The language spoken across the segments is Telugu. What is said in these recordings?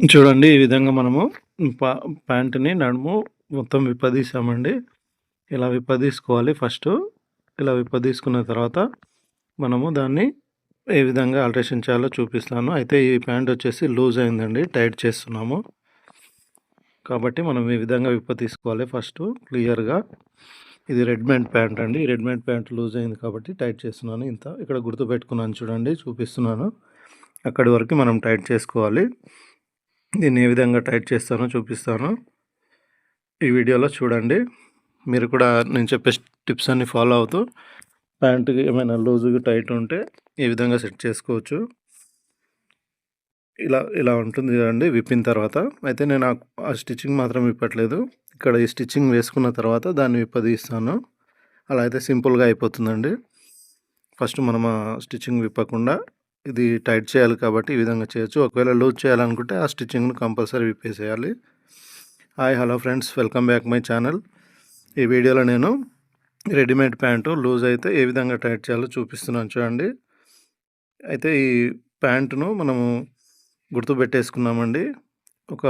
చూడండి ఈ విధంగా మనము పా ప్యాంట్‌ని నడుము మొత్తం విప్పదీసామండి. ఇలా విప్పదీసుకోవాలి ఫస్ట్ ఇలా విప్పదీసుకున్న తర్వాత మనము దాన్ని ఏ విధంగా ఆల్ట్రేషన్ చేయాలో చూపిస్తాను. అయితే ఈ ప్యాంట్ వచ్చేసి లూజ్ అయిందండి. టైట్ చేస్తున్నాము. కాబట్టి మనం ఈ విధంగా విప్పతీసుకోవాలి ఫస్ట్ క్లియర్‌గా. ఇది రెడ్మెంట్ ప్యాంట్ అండి. రెడ్మెంట్ ప్యాంట్ లూజ్ అయింది కాబట్టి టైట్ చేస్తున్నాను ఇంత. ఇక్కడ గుర్తుపెట్టుకున్నాను చూడండి చూపిస్తున్నాను. అక్కడి వరకు మనం టైట్ చేసుకోవాలి. దీన్ని ఏ విధంగా టైట్ చేస్తానో చూపిస్తాను. ఈ వీడియోలో చూడండి. మీరు కూడా నేను చెప్పే టిప్స్ అన్నీ ఫాలో అవుతూ ప్యాంట్‌కి ఏమైనా లూజుగా టైట్ ఉంటే ఈ విధంగా సెట్ చేసుకోవచ్చు. ఇలా ఇలా ఉంటుంది అండి విప్పిన తర్వాత. అయితే నేను ఆ స్టిచ్చింగ్ మాత్రం విప్పట్లేదు. ఇక్కడ ఈ స్టిచ్చింగ్ వేసుకున్న తర్వాత దాన్ని విప్పదీస్తాను. అలా అయితే సింపుల్‌గా అయిపోతుందండి. ఫస్ట్ మనం ఆ స్టిచ్చింగ్ విప్పకుండా ఇది టైట్ చేయాలి కాబట్టి ఈ విధంగా చేయొచ్చు. ఒకవేళ లూజ్ చేయాలనుకుంటే ఆ స్టిచ్చింగ్ను compulsory విప్పేసేయాలి. Hi hello friends welcome back my channel. ఈ వీడియోలో నేను రెడీమేడ్ ప్యాంటు లూజ్ అయితే ఏ విధంగా టైట్ చేయాలో చూపిస్తున్నాను చూడండి. అయితే ఈ ప్యాంటును మనము గుర్తుపెట్టేసుకున్నామండి. ఒక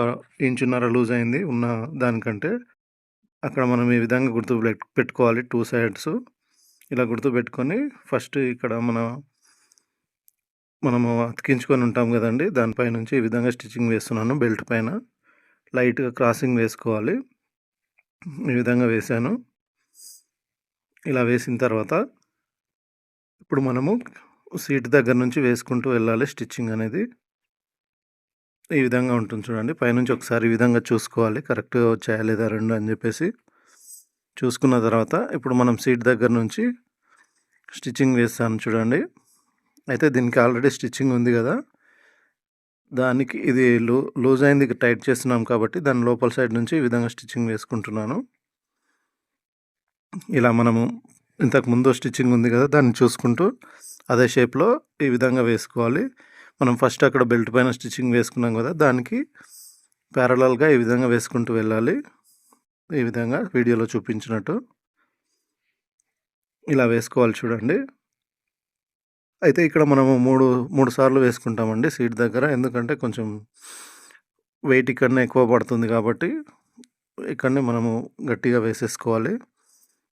ఇంచున్నర లూజ్ అయింది ఉన్న దానికంటే. అక్కడ మనం ఈ విధంగా గుర్తు పెట్టుకోవాలి టూ సైడ్స్ ఇలా గుర్తుపెట్టుకొని ఫస్ట్ ఇక్కడ మన మనము అతికించుకొని ఉంటాం కదండీ! దానిపై నుంచి ఈ విధంగా స్టిచ్చింగ్ వేస్తున్నాను బెల్ట్ పైన. లైట్‌గా క్రాసింగ్ వేసుకోవాలి. ఈ విధంగా వేసాను ఇలా వేసిన తర్వాత ఇప్పుడు మనము సీట్ దగ్గర నుంచి వేసుకుంటూ వెళ్ళాలి స్టిచ్చింగ్ అనేది. ఈ విధంగా ఉంటుంది చూడండి. పైనుంచి ఒకసారి ఈ విధంగా చూసుకోవాలి. కరెక్ట్‌గా వచ్చాయా లేదా రెండు అని చెప్పేసి. చూసుకున్న తర్వాత ఇప్పుడు మనం సీట్ దగ్గర నుంచి స్టిచ్చింగ్ వేస్తాను చూడండి. అయితే దీనికి ఆల్రెడీ స్టిచ్చింగ్ ఉంది కదా! దానికి ఇది లూ లూజ్ అయింది టైట్ చేస్తున్నాం కాబట్టి దాని లోపల సైడ్ నుంచి ఈ విధంగా స్టిచ్చింగ్ వేసుకుంటున్నాను. ఇలా మనము ఇంతకు ముందు స్టిచ్చింగ్ ఉంది కదా! దాన్ని చూసుకుంటూ అదే షేప్‌లో ఈ విధంగా వేసుకోవాలి. మనం ఫస్ట్ అక్కడ బెల్ట్ పైన స్టిచ్చింగ్ వేసుకున్నాం కదా! దానికి ప్యారలల్‌గా ఈ విధంగా వేసుకుంటూ వెళ్ళాలి. ఈ విధంగా వీడియోలో చూపించినట్టు. ఇలా వేసుకోవాలి చూడండి. అయితే ఇక్కడ మనము 3, 3 సార్లు వేసుకుంటామండి సీట్ దగ్గర. ఎందుకంటే కొంచెం వెయిట్ ఇక్కడనే ఎక్కువ పడుతుంది కాబట్టి ఇక్కడనే మనము గట్టిగా వేసేసుకోవాలి.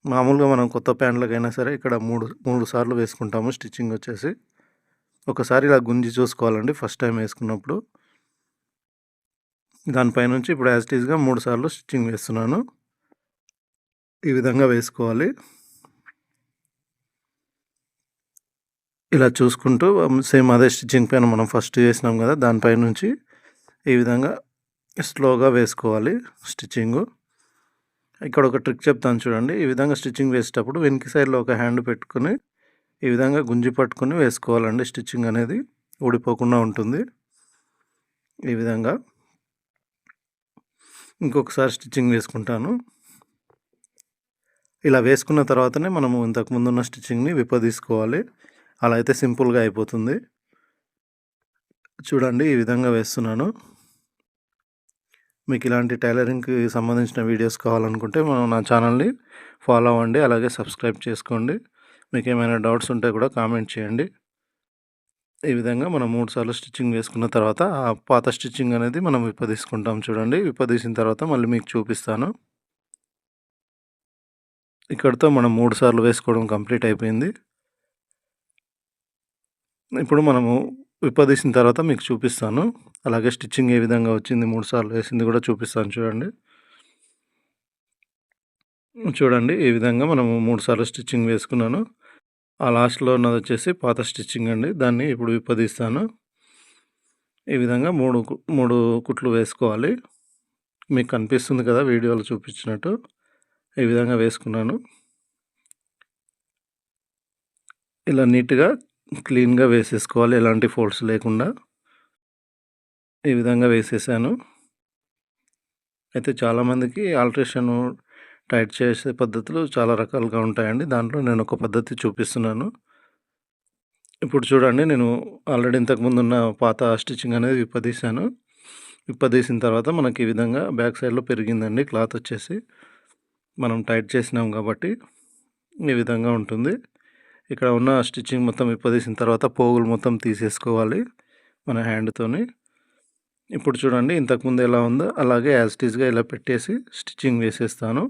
మామూలుగా మనం కొత్త ప్యాంట్లకైనా సరే ఇక్కడ 3, 3 సార్లు వేసుకుంటాము స్టిచ్చింగ్ వచ్చేసి. ఒకసారి ఇలా గుంజి చూసుకోవాలండి ఫస్ట్ టైం వేసుకున్నప్పుడు. దానిపై నుంచి ఇప్పుడు యాజ్ ఇట్ ఈస్‌గా 3 సార్లు స్టిచ్చింగ్ వేస్తున్నాను. ఈ విధంగా వేసుకోవాలి. ఇలా చూసుకుంటూ సేమ్ అదే స్టిచ్చింగ్ పైన మనం ఫస్ట్ చేసినాం కదా! దానిపై నుంచి ఈ విధంగా స్లోగా వేసుకోవాలి స్టిచ్చింగు. ఇక్కడ ఒక ట్రిక్ చెప్తాను చూడండి. ఈ విధంగా స్టిచ్చింగ్ వేసేటప్పుడు వెనక సైడ్‌లో ఒక హ్యాండ్ పెట్టుకొని ఈ విధంగా గుంజి పట్టుకొని వేసుకోవాలండి స్టిచ్చింగ్ అనేది ఊడిపోకుండా ఉంటుంది. ఈ విధంగా. ఇంకొకసారి స్టిచ్చింగ్ వేసుకుంటాను. ఇలా వేసుకున్న తర్వాతనే మనము ఇంతకు ముందున్న స్టిచ్చింగ్‌ని విప్పదీసుకోవాలి. అలా అయితే సింపుల్‌గా అయిపోతుంది. చూడండి ఈ విధంగా వేస్తున్నాను. మీకు ఇలాంటి టైలరింగ్‌కి సంబంధించిన వీడియోస్ కావాలనుకుంటే మనం నా ఛానల్‌ని ఫాలో అవ్వండి. అలాగే సబ్స్క్రైబ్ చేసుకోండి. మీకు ఏమైనా డౌట్స్ ఉంటే కూడా కామెంట్ చేయండి. ఈ విధంగా మనం మూడు సార్లు స్టిచ్చింగ్ వేసుకున్న తర్వాత ఆ పాత స్టిచ్చింగ్ అనేది మనం విప్పదీసుకుంటాం చూడండి. విప్పదీసిన తర్వాత మళ్ళీ మీకు చూపిస్తాను. ఇక్కడితో మనం 3 సార్లు వేసుకోవడం కంప్లీట్ అయిపోయింది. ఇప్పుడు మనము విప్పదీసిన తర్వాత మీకు చూపిస్తాను. అలాగే స్టిచ్చింగ్ ఏ విధంగా వచ్చింది మూడు సార్లు వేసింది కూడా చూపిస్తాను చూడండి. చూడండి ఈ విధంగా మనము మూడు సార్లు స్టిచ్చింగ్ వేసుకున్నాను. ఆ లాస్ట్‌లో ఉన్నది వచ్చేసి పాత స్టిచ్చింగ్ అండి. దాన్ని ఇప్పుడు విప్పదీస్తాను. ఈ విధంగా మూడు కు 3 కుట్లు వేసుకోవాలి. మీకు కనిపిస్తుంది కదా! వీడియోలో చూపించినట్టు. ఈ విధంగా వేసుకున్నాను. ఇలా నీట్‌గా క్లీన్‌గా వేసేసుకోవాలి. ఎలాంటి ఫోల్డ్స్ లేకుండా. ఈ విధంగా వేసేసాను. అయితే చాలామందికి ఆల్ట్రేషన్ టైట్ చేసే పద్ధతులు చాలా రకాలుగా ఉంటాయండి. దాంట్లో నేను ఒక పద్ధతి చూపిస్తున్నాను. ఇప్పుడు చూడండి నేను ఆల్రెడీ ఇంతకుముందు ఉన్న పాత స్టిచ్చింగ్ అనేది విప్పదీశాను. విప్పదీసిన తర్వాత మనకి ఈ విధంగా బ్యాక్ సైడ్‌లో పెరిగిందండి క్లాత్ వచ్చేసి. మనం టైట్ చేసినాం కాబట్టి ఈ విధంగా ఉంటుంది. ఇక్కడ ఉన్న స్టిచ్చింగ్ మొత్తం విప్పదీసిన తర్వాత పోగులు మొత్తం తీసేసుకోవాలి మన హ్యాండ్‌తోని. ఇప్పుడు చూడండి ఇంతకుముందు ఎలా ఉందో అలాగే యాజ్ టీజ్గా ఇలా పెట్టేసి స్టిచ్చింగ్ వేసేస్తాను.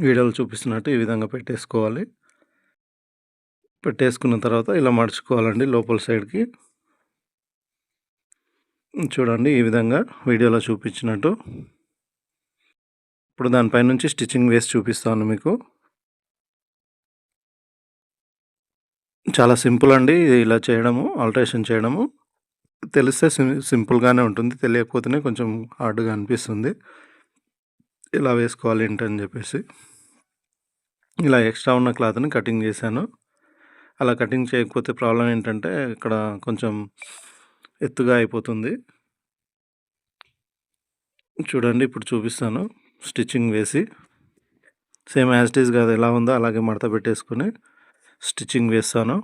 వీడియోలు చూపిస్తున్నట్టు ఈ విధంగా పెట్టేసుకోవాలి. పెట్టేసుకున్న తర్వాత ఇలా మడుచుకోవాలండి లోపల సైడ్కి. చూడండి ఈ విధంగా వీడియోలో చూపించినట్టు. ఇప్పుడు దానిపై నుంచి స్టిచ్చింగ్ వేసి చూపిస్తాను మీకు. చాలా సింపుల్ అండి ఇలా చేయడము ఆల్టరేషన్ చేయడము. తెలిస్తే సింపుల్గానే ఉంటుంది తెలియకపోతేనే కొంచెం హార్డ్గా అనిపిస్తుంది. ఇలా వేసుకోవాలి ఏంటని చెప్పేసి. ఇలా ఎక్స్ట్రా ఉన్న క్లాత్ని కటింగ్ చేశాను. అలా కటింగ్ చేయకపోతే ప్రాబ్లం ఏంటంటే ఇక్కడ కొంచెం ఎత్తుగా అయిపోతుంది. చూడండి ఇప్పుడు చూపిస్తాను. స్టిచ్చింగ్ వేసి. సేమ్ యాజ్ ఇట్ టీజ్ కాదు ఎలా ఉందో అలాగే మడత పెట్టేసుకొని స్టిచ్చింగ్ వేస్తాను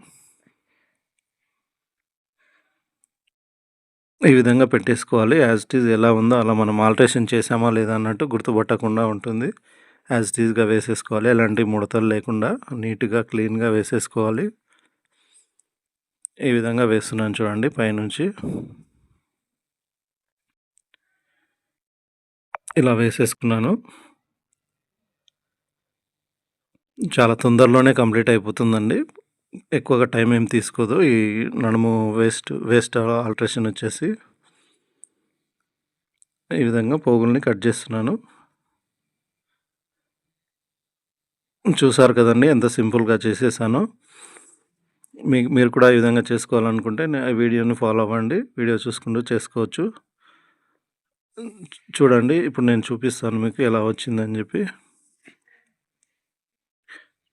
ఈ విధంగా పెట్టేసుకోవాలి. యాజ్ ఇట్ ఈజ్ ఎలా ఉందో అలా మనం ఆల్టరేషన్ చేసామా లేదా అన్నట్టు గుర్తుపట్టకుండా ఉంటుంది. యాజ్ టీజ్గా వేసేసుకోవాలి. ఎలాంటి ముడతలు లేకుండా నీట్గా క్లీన్గా వేసేసుకోవాలి. ఈ విధంగా వేస్తున్నాను చూడండి పైనుంచి. ఇలా వేసేసుకున్నాను. చాలా తొందరలోనే కంప్లీట్ అయిపోతుందండి. ఎక్కువగా టైం ఏం తీసుకోదు. ఈ నడుము వేస్ట్ వేస్ట్ ఆల్ట్రేషన్ వచ్చేసి ఈ విధంగా పోగుల్ని కట్ చేస్తున్నాను. చూసారు కదండి ఎంత సింపుల్గా చేసేసాను. మీ మీరు కూడా ఈ విధంగా చేసుకోవాలనుకుంటే నేను ఆ వీడియోని ఫాలో అవ్వండి. వీడియో చూసుకుంటూ చేసుకోవచ్చు. చూడండి ఇప్పుడు నేను చూపిస్తాను మీకు ఎలా వచ్చిందని చెప్పి.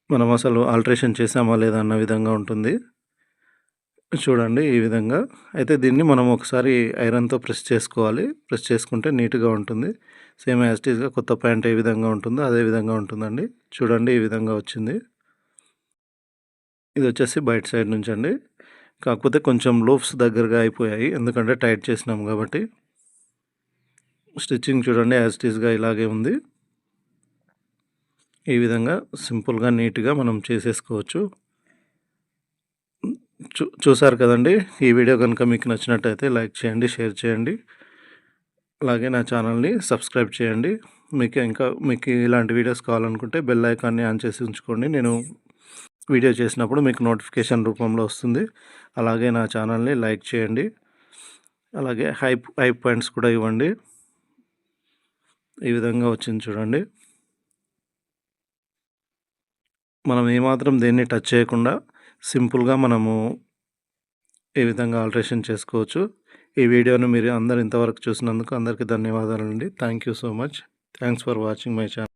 మనం అసలు ఆల్ట్రేషన్ చేసామా లేదా అన్న విధంగా ఉంటుంది. చూడండి ఈ విధంగా. అయితే దీన్ని మనం ఒకసారి ఐరన్తో ప్రెస్ చేసుకోవాలి. ప్రెస్ చేసుకుంటే నీట్గా ఉంటుంది. సేమ్ యాజిటీస్గా కొత్త ప్యాంట్ ఏ విధంగా ఉంటుందో అదే విధంగా ఉంటుందండి. చూడండి ఈ విధంగా వచ్చింది. ఇది వచ్చేసి బయట సైడ్ నుంచి అండి. కాకపోతే కొంచెం లూప్స్ దగ్గరగా అయిపోయాయి. ఎందుకంటే టైట్ చేసినాం కాబట్టి. స్టిచ్చింగ్ చూడండి యాజిటీస్గా ఇలాగే ఉంది. ఈ విధంగా సింపుల్గా నీట్గా మనం చేసేసుకోవచ్చు. చూ చూసారు కదండి? ఈ వీడియో కనుక మీకు నచ్చినట్టయితే లైక్ చేయండి షేర్ చేయండి. అలాగే నా ఛానల్ని సబ్స్క్రైబ్ చేయండి. మీకు ఇంకా మీకు ఇలాంటి వీడియోస్ కావాలనుకుంటే బెల్ ఐకాన్ని ఆన్ చేసి ఉంచుకోండి. నేను వీడియో చేసినప్పుడు మీకు నోటిఫికేషన్ రూపంలో వస్తుంది. అలాగే నా ఛానల్ని లైక్ చేయండి. అలాగే హైప్ హైప్ పాయింట్స్ కూడా ఇవ్వండి. ఈ విధంగా వచ్చింది చూడండి. మనం ఏమాత్రం దేన్ని టచ్ చేయకుండా సింపుల్గా మనము ఏ విధంగా ఆల్ట్రేషన్ చేసుకోవచ్చు. ఈ వీడియోను మీరు అందరు ఇంతవరకు చూసినందుకు అందరికీ ధన్యవాదాలండి. Thank you so much thanks for watching my channel